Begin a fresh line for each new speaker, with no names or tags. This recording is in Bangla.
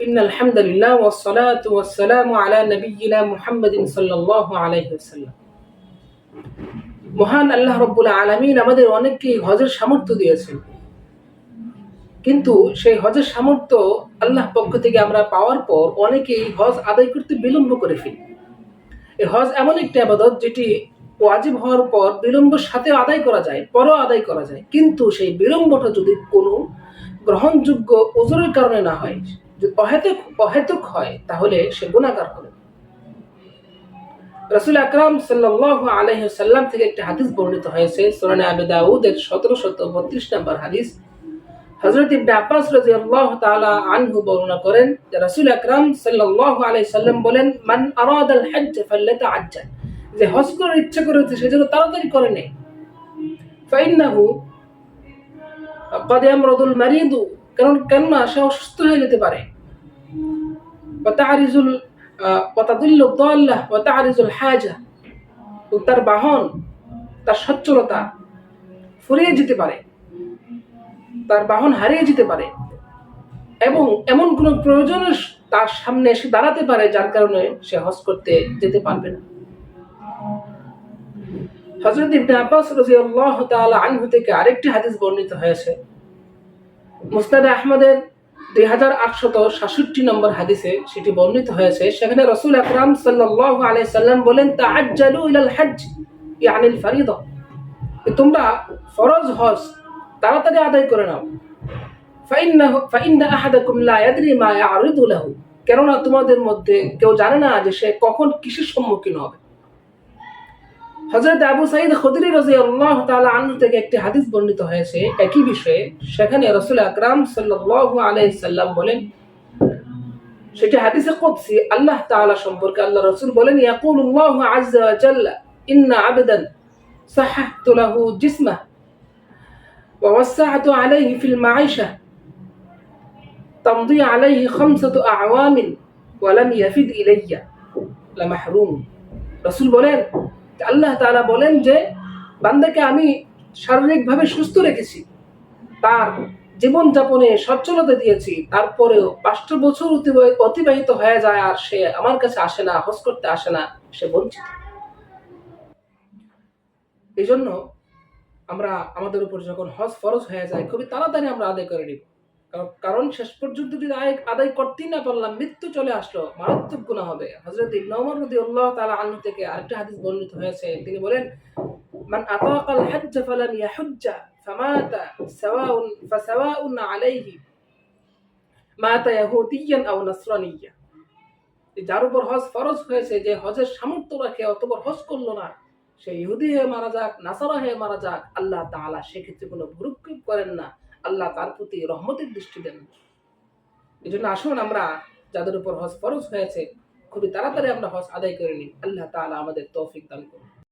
إن الحمد لله والصلاة والسلام على نبينا محمد صلى الله عليه وسلم মহান আল্লাহ রব্বুল আলমিন আমাদের অনেককে হজের সামর্থ্য দিয়েছেন কিন্তু সেই হজের সামর্থ্য আল্লাহ পক্ষ থেকে আমরা পাওয়ার পর অনেকেই হজ আদায় করতে বিলম্ব করে ফেলি এই হজ এমন একটি আবাদত যেটি ওয়াজিব হওয়ার পর বিলম্বের সাথে আদায় করা যায় পরও আদায় করা যায় কিন্তু সেই বিলম্বটা যদি কোনো গ্রহণযোগ্য ওজনের কারণে না হয় অহেতুক অহেতুক হয়, তাহলে সে গুণাকার হবে। রসুল আকরাম সাল্লাহ আলহ সাল্লাম থেকে একটি হাদিস বর্ণিত হয়েছে সোনানে আবে দাউদের সতেরোশত বত্রিশ নম্বর হাদিস। হজরত ইবনে আব্বাস রাজি আল্লাহ আনহু বর্ণনা করেন যে রাসুল আকরাম সাল্লাহ আলহ সাল্লাম বলেন, মান আল হজ্জ যে হজ করার ইচ্ছা করেছে তাড়াতাড়ি করে ফাইন্নাহু মারিদু, কারণ কেননা সে অসুস্থ হয়ে যেতে পারে। ওয়াতারিজুল ওয়াতাদুল্ল দল্লাহ ওয়াতারিজুল হাজা তার বাহন, তার সচ্ছলতা ফুরিয়ে যেতে পারে, তার বাহন হারিয়ে যেতে পারে, এবং এমন কোনো প্রয়োজনের তার সামনে এসে দাঁড়াতে পারে যার কারণে সে হজ করতে যেতে পারবে না। হজরত ইবনে আব্বাস রাজিয়াল্লাহু তাআলা আনহু থেকে আরেকটি হাদিস বর্ণিত হয়েছে। মুস্তাদ আহমদের দুই হাজার আটশত সাতষট্টি নম্বর হাদিসে সেটি বর্ণিত হয়েছে, সেখানে রসুল আকরাম সাল্লাহ আলাই সাল্লাম বলেন, তাআজ্জালু ইলাল হজ্জ ইয়ানিল ফারিদা। তোমরা ফরজ হজ তাড়াতাড়ি আদায় করে নাও। কেননা তোমাদের মধ্যে কেউ জানে না যে সে কখন কিসের সম্মুখীন হবে। হজরত আবু সাইদ খদিরি রাজি আল্লাহ তালা আনু থেকে একটি হাদিস বর্ণিত হয়েছে একই বিষয়ে সেখানে রসুল আকরাম সাল্লাহ আলাই সাল্লাম বলেন সেটি হাদিসে কদসি আল্লাহ তাআলা সম্পর্কে আল্লাহ রসুল বলেন ইয়াকুলুল্লাহ আজ্জা ওয়া জাল্লা ইন্না আবদান সাহাহতু লাহু জিসমাহ ووسعت عليه في المعيشة تمضي عليه خمسة أعوام ولم يفد إلي لمحروم রসুল বলেন আল্লাহ তাআলা বলেন যে, বান্দাকে আমি শারীরিকভাবে সুস্থ রেখেছি, তার জীবনযাপনে সচ্ছলতা দিয়েছি, তারপরেও পাঁচটা বছর অতিবাহিত হয়ে যায় আর সে আমার কাছে আসে না, হজ করতে আসে না, সে বঞ্চিত। এই জন্য আমরা আমাদের উপর যখন হজ ফরজ হয়ে যায়, খুবই তাড়াতাড়ি আমরা আদায় করে নিব। কারণ শেষ পর্যন্ত যদি আয় আদায় করতেই না পারলাম, মৃত্যু চলে আসলো, মারাত্মক গুণা হবে। হজরত ইবনমর রদি আল্লাহ তালা আনু থেকে আরেকটা হাদিস বর্ণিত হয়েছে। তিনি বলেন, মান আতাকাল হজ্জ ফালাম ইয়াহুজ্জা, ফামাতা সাওয়াউন ফাসাওয়াউন আলাইহি, মাতা ইয়াহুদিয়ান আও নাসরানিয়া। যার উপর হজ ফরজ হয়েছে, যে হজের সামর্থ্য রাখে, অতপর হজ করল না। সে ইহুদি হয়ে মারা যাক, নাসারা হয়ে মারা যাক, আল্লাহ তাআলা সেক্ষেত্রে কোনো ভুরুক্ষেপ করেন না। আল্লাহ তার প্রতি রহমতের দৃষ্টি দেন। এই জন্য আসুন আমরা যাদের উপর হজ ফরজ হয়েছে, খুবই তাড়াতাড়ি আমরা হজ আদায় করে নিই। আল্লাহ তাআলা আমাদের তৌফিক দান করুন।